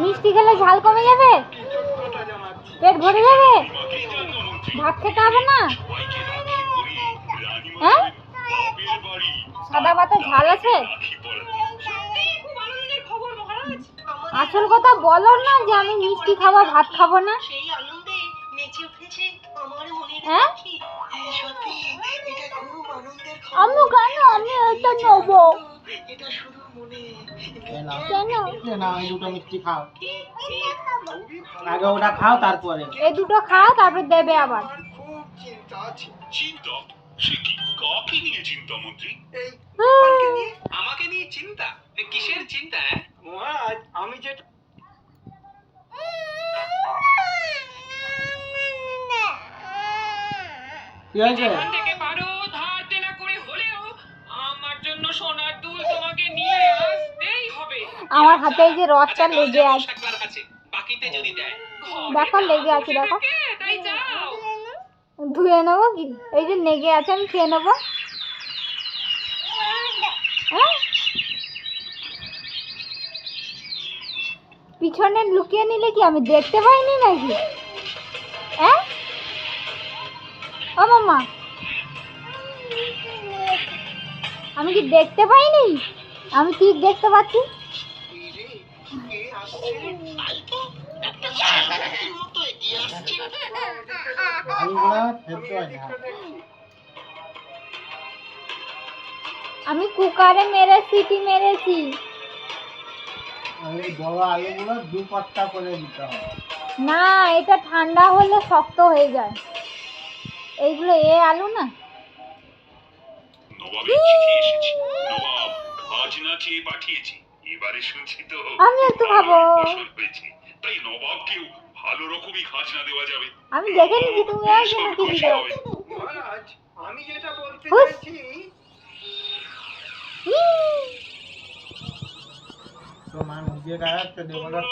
মিষ্টি খেলে ঝাল কমে যাবে? পেট ভরে যাবে? ভাত খেতে হবে না? হ্যাঁ? সাদা ভাতে ঝাল আছে? আসল কথা বলো না যে আমি মিষ্টি খাব ভাত খাব না। হ্যাঁ? আম্মু কেন আমি এটা নেব? এটা শুধু এ নাও। কেন? এ নাও, এই দুটো মিষ্টি খাও। আগে ওটা খাও তারপরে। এই দুটো খাও তারপর দেবে আবার। খুব চিন্তা আছে। চিন্তা? সে কি কাকে নিয়ে চিন্তা মন্ত্রী? এই নিয়ে? আমাকে নিয়ে চিন্তা? কিসের চিন্তা হ্যাঁ? মহারাজ আমি কি হয়েছে? আমার হাতে এই যে আচ্ছা, লেগে আছে। দেখো, লেগে আছে, দেখো। ধুয়ে নেব কি? এই যে নেগে আছে আমি খেয়ে নেব। হ্যাঁ? পিছনে লুকিয়ে নিলে কি আমি দেখতে পাইনি নাকি? হ্যাঁ? ও মামা। আমি কি দেখতে পাইনি? আমি ঠিক দেখতে পাচ্ছি? আমি কুকারে মেরে সিটি মেরেছি। বড় আলুগুলো দু করে দিতে হবে। না এটা ঠান্ডা হলে শক্ত হয়ে যায়। এইগুলো এ আলু না? নবাবের চিঠি এসেছে। নবাব খাজনা চেয়ে পাঠিয়েছে। এবারে শুনছি তো। আমি একটু খাব। ফসল হয়েছে। তাই নবাবকেও ভালো রকমই খাজনা দেওয়া যাবে। আমি দেখে নিচ্ছি তুমি আর কোনো কিছু দাও মহারাজ আমি যেটা বলতে। চাইছি তোমার তো গায়ে একটা দেবো